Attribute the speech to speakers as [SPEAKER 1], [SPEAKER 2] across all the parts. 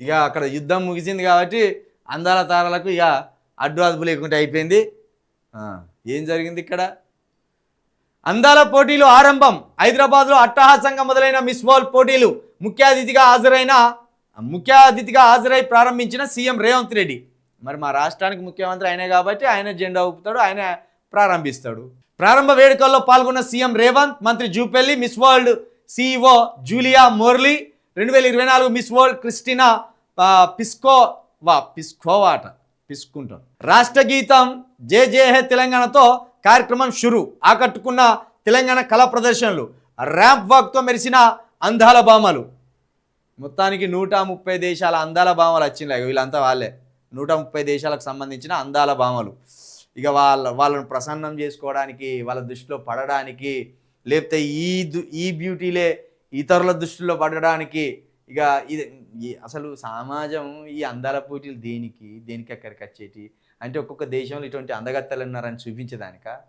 [SPEAKER 1] ఇక అక్కడ యుద్ధం ముగిసింది కాబట్టి అందాల తారాలకు ఇక అడ్డు అదుపు లేకుండా అయిపోయింది. ఏం జరిగింది ఇక్కడ? అందాల పోటీలు ఆరంభం. హైదరాబాద్లో అట్టహాసంగా మొదలైన మిస్ వరల్డ్ పోటీలు ముఖ్య అతిథిగా హాజరైన ముఖ్య అతిథిగా హాజరై ప్రారంభించిన సీఎం రేవంత్ రెడ్డి. మరి మా రాష్ట్రానికి ముఖ్యమంత్రి ఆయనే కాబట్టి ఆయన జెండా ఊపుతాడు ఆయన ప్రారంభిస్తాడు. ప్రారంభ వేడుకల్లో పాల్గొన్న సీఎం రేవంత్ మంత్రి Jupally Miss World CEO Julia Morley రెండు వేల ఇరవై నాలుగు మిస్ వరల్డ్ క్రిస్టినా పిస్కో వా పిస్కోవాట పిసుకుంటాం రాష్ట్ర గీతం జే జే హే తెలంగాణతో కార్యక్రమం షురు. ఆకట్టుకున్న తెలంగాణ కళా ప్రదర్శనలు ర్యాంప్ వాక్తో మెరిసిన అందాల భామలు మొత్తానికి నూట ముప్పై దేశాల అందాల భామలు వచ్చినాయి. వీళ్ళంతా వాళ్ళే. నూట ముప్పై దేశాలకు సంబంధించిన అందాల భామలు ఇక వాళ్ళ వాళ్ళను ప్రసన్నం చేసుకోవడానికి వాళ్ళ దృష్టిలో పడడానికి లేకపోతే ఈ దు- ఈ బ్యూటీలే ఇతరుల దృష్టిలో పడడానికి ఇక ఇది అసలు సమాజం ఈ అందాల పోటీలు దేనికి? దేనికి ఎక్కడికి వచ్చేటి? అంటే ఒక్కొక్క దేశంలో ఇటువంటి అందగత్తలు ఉన్నారని చూపించేదానిక?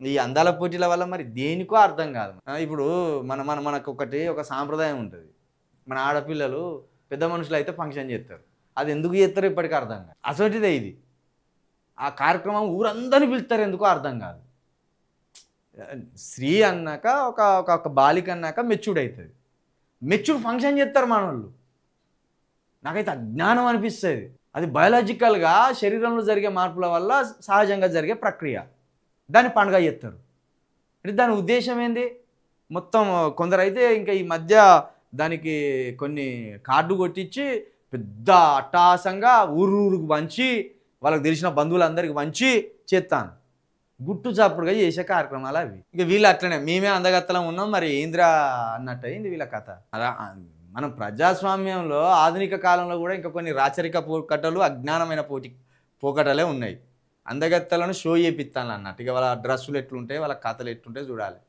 [SPEAKER 1] ఈ అందాల పోటీల వల్ల మరి దేనికో అర్థం కాదు. ఇప్పుడు మన మన మనకు ఒకటి ఒక సాంప్రదాయం ఉంటుంది. మన ఆడపిల్లలు పెద్ద మనుషులు అయితే ఫంక్షన్ చేస్తారు. అది ఎందుకు చేస్తారో ఇప్పటికీ అర్థం కాదు. అసోటిదే ఇది. ఆ కార్యక్రమం ఊరందరిని పిలుస్తారు ఎందుకో అర్థం కాదు. స్త్రీ అన్నాక ఒక ఒక ఒక బాలిక అన్నాక మెచ్యూర్డ్ అవుతుంది. మెచ్యూర్ ఫంక్షన్ చేస్తారు మనోళ్ళు నాకైతే అజ్ఞానం అనిపిస్తుంది. అది బయాలజికల్గా శరీరంలో జరిగే మార్పుల వల్ల సహజంగా జరిగే ప్రక్రియ. దాన్ని పండుగ చేస్తారు. అంటే దాని ఉద్దేశం ఏంది? మొత్తం కొందరైతే ఇంకా ఈ మధ్య దానికి కొన్ని కార్డు కొట్టించి పెద్ద అట్టహాసంగా ఊరు ఊరుకు వంచి వాళ్ళకి తెలిసిన బంధువులందరికీ వంచి చేస్తాను గుట్టు చాపుడుగా చేసే కార్యక్రమాలు అవి. ఇక వీళ్ళు అట్లనే మేమే అందగత్తలం ఉన్నాం మరి ఏంద్రా అన్నట్టు అయింది వీళ్ళ కథ. అలా మనం ప్రజాస్వామ్యంలో ఆధునిక కాలంలో కూడా ఇంకా కొన్ని రాచరిక పోకటలు అజ్ఞానమైన పోటీ పోకటలే ఉన్నాయి. అందగత్తలను షో చేపిస్తాను అన్నట్టు. ఇక వాళ్ళ డ్రెస్సులు ఎట్లుంటాయి వాళ్ళ కథలు ఎట్లుంటాయి చూడాలి.